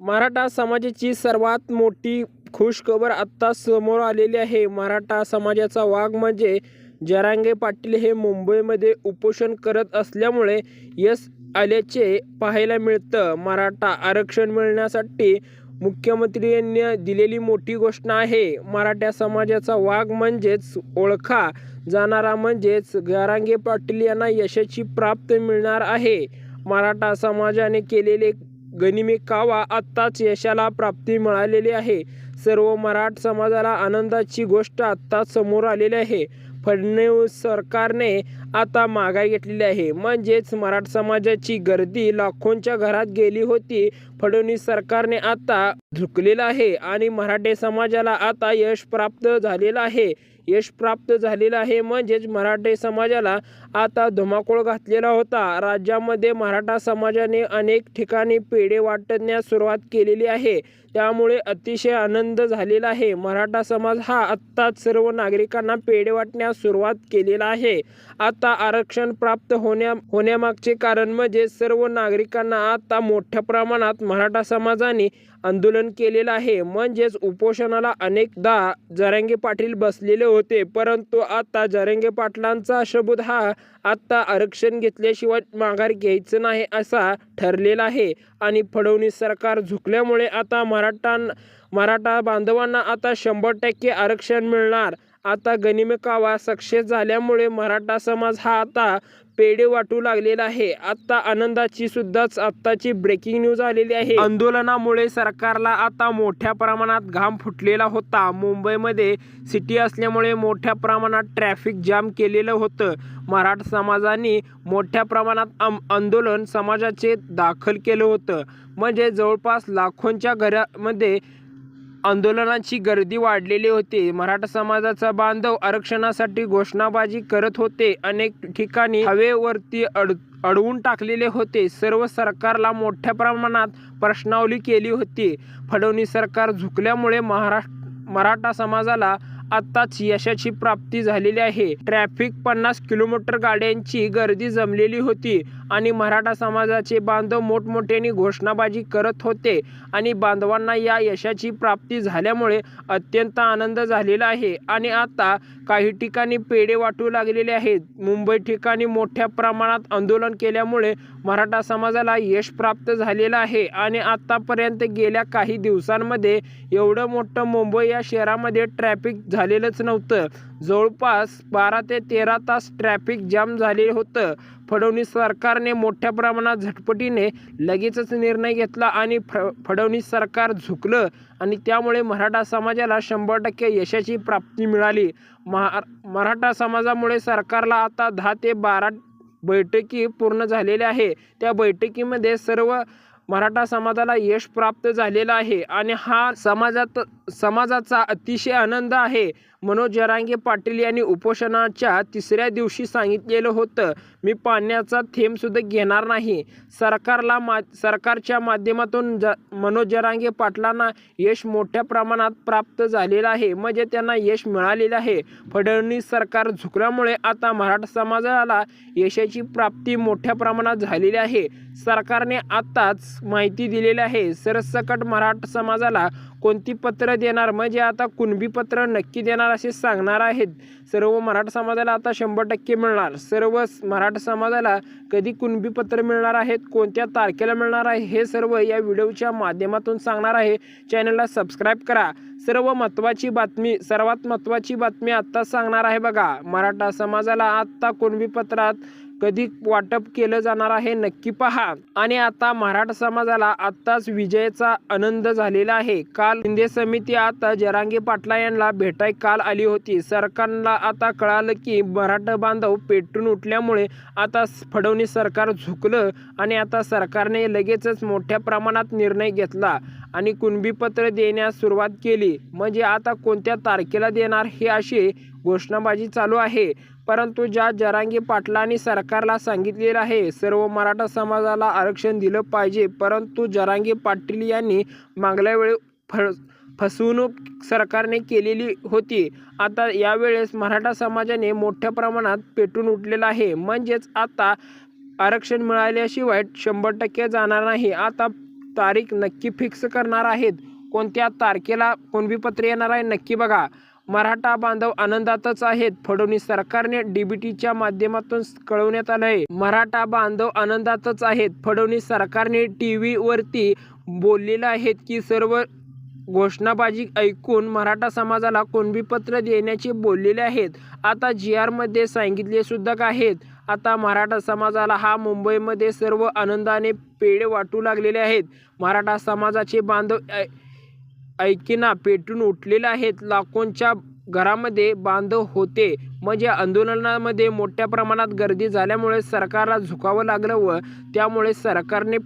मराठा समाजाची सर्वात मोठी खुशखबर आत्ता समोर आलेली आहे. मराठा समाजाचा वाघ म्हणजे जरांगे पाटील हे मुंबईमध्ये उपोषण करत असल्यामुळे यश आल्याचे पाहायला मिळतं. मराठा आरक्षण मिळण्यासाठी मुख्यमंत्री यांनी दिलेली मोठी घोषणा आहे. मराठा समाजाचा वाघ म्हणजेच ओळखा जाणारा म्हणजेच जरांगे पाटील यांना यशाची प्राप्त मिळणार आहे. मराठा समाजाने केलेले गनिमेकावा आत्ताच यशाला प्राप्ती मिळालेली आहे. सर्व मराठ समाजाला आनंदाची गोष्ट आत्ताच समोर आलेली आहे. फडणवीस सरकारने आता माघार घेतलेली आहे. म्हणजेच मराठ समाजाची गर्दी लाखोंच्या घरात गेली होती. फडणवीस सरकारने आता झुकलेलं आहे आणि मराठे समाजाला आता यश प्राप्त झालेलं आहे. यश प्राप्त झालेलं आहे. म्हणजेच मराठे समाजाला आता धुमाकूळ घातलेला होता. राज्यामध्ये मराठा समाजाने अनेक ठिकाणी पेढे वाटण्यास सुरुवात केलेली आहे. त्यामुळे अतिशय आनंद झालेला आहे. मराठा समाज हा आत्ताच सर्व नागरिकांना पेढे वाटण्यास सुरुवात केलेला आहे. आता आरक्षण प्राप्त होण्या होण्यामागचे कारण म्हणजे सर्व नागरिकांना आता मोठ्या प्रमाणात मराठा समाजाने आंदोलन केलेलं आहे. म्हणजेच उपोषणाला अनेकदा जरांगे पाटील बसलेले होते. परंतु आता जरांगे पाटलांचा शब्द हा आत्ता आरक्षण घेतल्याशिवाय माघार घ्यायचं नाही असा ठरलेला आहे. आणि फडणवीस सरकार झुकल्यामुळे आता मराठा मराठा बांधवांना आता शंभर टक्के आरक्षण मिळणार. आता गनिमकावा सक्सेस झाल्यामुळे मराठा समाज हा आता पेढे वाटू लागलेला आहे. आता आनंदाची सुद्धाच आत्ताची ब्रेकिंग न्यूज आलेली आहे. आंदोलनामुळे सरकारला आता मोठ्या प्रमाणात घाम फुटलेला होता. मुंबईमध्ये सिटी असल्यामुळे मोठ्या प्रमाणात ट्रॅफिक जाम केलेलं होतं. मराठा समाजाने मोठ्या प्रमाणात आम- आंदोलन समाजाचे दाखल केलं होतं. म्हणजे जवळपास लाखोंच्या घरामध्ये आंदोलनाची गर्दी वाढलेली होती. मराठा समाजाचा बांधव आरक्षणासाठी घोषणाबाजी करत होते. अनेक ठिकाणी हवेवरती अड अडवून टाकलेले होते. सर्व सरकारला मोठ्या प्रमाणात प्रश्नावली केली होती. फडणवीस सरकार झुकल्यामुळे महाराष्ट्र मराठा समाजाला आत्ताच यशाची प्राप्ती झालेली आहे. ट्रॅफिक पन्नास किलोमीटर गाड्यांची गर्दी जमलेली होती. आणि मराठा समाजाचे बांधव मोठमोठ्याने घोषणाबाजी करत होते. आणि बांधवांना या यशाची प्राप्ती झाल्यामुळे अत्यंत आनंद झालेला आहे. आणि आता काही ठिकाणी पेढे वाटू लागलेले आहेत. मुंबई ठिकाणी मोठ्या प्रमाणात आंदोलन केल्यामुळे मराठा समाजाला यश प्राप्त झालेलं आहे. आणि आत्तापर्यंत गेल्या काही दिवसांमध्ये एवढं मोठं मुंबई या शहरामध्ये ट्रॅफिक झालेलंच नव्हतं. जवळपास बारा ते तेरा तास ट्रॅफिक जाम झाले होतं. फडणवीस सरकारने मोठ्या प्रमाणात झटपटीने लगेचच निर्णय घेतला आणि फ फडणवीस सरकार झुकलं आणि त्यामुळे मराठा समाजाला शंभर टक्के यशाची प्राप्ती मिळाली. महा मराठा समाजामुळे सरकारला आता दहा ते बारा बैठकी पूर्ण झालेल्या आहे त्या बैठकीमध्ये सर्व मराठा समाजाला यश प्राप्त झालेलं आहे आणि हा समाजात समाजाचा अतिशय आनंद आहे. मनोज जरांगे पाटील यांनी उपोषणाच्या तिसऱ्या दिवशी सांगितलेलं होतं मी पाण्याचा थेंबसुद्धा घेणार नाही. सरकारला मा सरकारच्या माध्यमातून ज मनोज जरांगे पाटलांना यश मोठ्या प्रमाणात प्राप्त झालेलं आहे. म्हणजे त्यांना यश मिळालेलं आहे. फडणवीस सरकार झुकल्यामुळे आता मराठा समाजाला यशाची प्राप्ती मोठ्या प्रमाणात झालेली आहे. सरकारने आत्ताच माहिती दिलेली आहे. सरसकट मराठा समाजाला कोणती पत्र देणार? म्हणजे आता कुणबी पत्र नक्की देणार असे सांगणार आहेत. सर्व मराठा समाजाला आता शंभर टक्के मिळणार. सर्व मराठा समाजाला कधी कुणबी पत्र मिळणार आहेत? कोणत्या तारखेला मिळणार आहे? हे सर्व या व्हिडिओच्या माध्यमातून सांगणार आहे. चॅनलला सबस्क्राईब करा. सर्व महत्त्वाची बातमी सर्वात महत्त्वाची बातमी आत्ता सांगणार आहे बघा. मराठा समाजाला आत्ता कुणबी पत्रात कधी वाटप केलं जाणार आहे नक्की पहा. आणि आता मराठा समाजाला आत्ताच विजयाचा आनंद झालेला आहे. काल शिंदे समिती आता जरांगी पाटला यांना भेटाय काल आली होती. सरकारला आता कळालं की मराठा बांधव पेटून उठल्यामुळे आता फडणवीस सरकार झुकलं आणि आता सरकारने लगेचच मोठ्या प्रमाणात निर्णय घेतला आणि कुणबीपत्र देण्यास सुरुवात केली. म्हणजे आता कोणत्या तारखेला देणार हे अशी घोषणाबाजी चालू आहे. परंतु ज्या जरांगी पाटलांनी सरकारला सांगितलेलं आहे सर्व मराठा समाजाला आरक्षण दिलं पाहिजे. परंतु जरांगी पाटील यांनी मागल्या वेळी फ फसवणूक सरकारने केलेली होती. आता यावेळेस मराठा समाजाने मोठ्या प्रमाणात पेटून उठलेलं आहे. म्हणजेच आता आरक्षण मिळाल्याशिवाय शंभर टक्के जाणार नाही. आता तारीख नक्की फिक्स करणार आहेत. कोणत्या तारखेला कुणबीपत्र येणार आहे नक्की बघा. मराठा बांधव आनंदातच आहेत. फडणवीस सरकारने डीबीटीच्या माध्यमातून कळवण्यात आलं आहे मराठा बांधव आनंदातच आहेत. फडणवीस सरकारने टी व्हीवरती बोललेलं आहेत की सर्व घोषणाबाजी ऐकून मराठा समाजाला कुणबीपत्र देण्याचे बोललेले आहेत. आता जी आरमध्ये सांगितले सुद्धा आहेत. आता मराठा समाजाला हा मुंबईमध्ये सर्व आनंदाने पेढे वाटू लागलेले आहेत. मराठा समाजाचे बांधव ऐ- ऐकिना पेटून उठलेल्या आहेत. लाखोंच्या घरामध्ये बांधव होते. म्हणजे आंदोलनामध्ये मोठ्या प्रमाणात गर्दी झाल्यामुळे सरकारला झुकावं लागलं व त्यामुळे सरकारने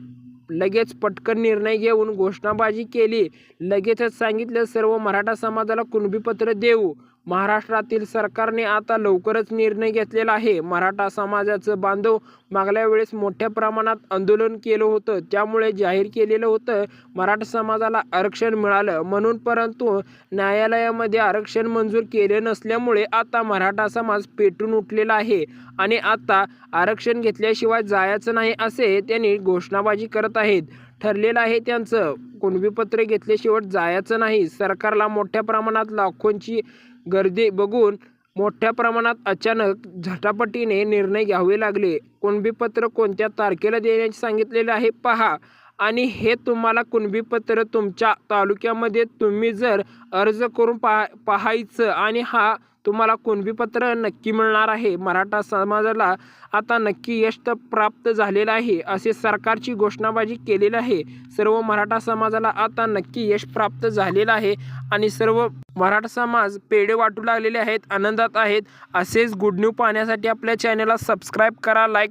लगेच पटकन निर्णय घेऊन घोषणाबाजी केली. लगेचच सांगितलं सर्व मराठा समाजाला कुणबीपत्र देऊ. महाराष्ट्रातील सरकारने आता लवकरच निर्णय घेतलेला आहे. मराठा समाजाचं बांधव मागल्या वेळेस मोठ्या प्रमाणात आंदोलन केलं होतं. त्यामुळे जाहीर केलेलं होतं मराठा समाजाला आरक्षण मिळालं म्हणून परंतु न्यायालयामध्ये आरक्षण मंजूर केले नसल्यामुळे आता मराठा समाज पेटून उठलेला आहे आणि आता आरक्षण घेतल्याशिवाय जायचं नाही असे त्यांनी घोषणाबाजी करत आहेत. ठरलेलं आहे त्यांचं कुणबीपत्र घेतल्याशिवाय जायचं नाही. सरकारला मोठ्या प्रमाणात लाखोंची गर्दी बघून मोठ्या प्रमाणात अचानक झटापटीने निर्णय घ्यावे लागले. कुणबीपत्र कोणत्या तारखेला देण्याचे सांगितलेले आहे पहा. आणि हे तुम्हाला कुणबीपत्र तुमच्या तालुक्यामध्ये तुम्ही जर अर्ज करून पहा पाहायचं आणि हा तुम्हाला कुणबीपत्र नक्की मिळणार आहे? मराठा समाजाला आता नक्की यश तर प्राप्त झालेलं आहे असे सरकारची घोषणाबाजी केलेली आहे. सर्व मराठा समाजाला आता नक्की यश प्राप्त झालेलं आहे आणि सर्व मराठा समाज पेढे वाटू लागलेले आहेत आनंदात आहेत. असेच गुड न्यू पाहण्यासाठी आपल्या चॅनलला सबस्क्राईब करा लाईक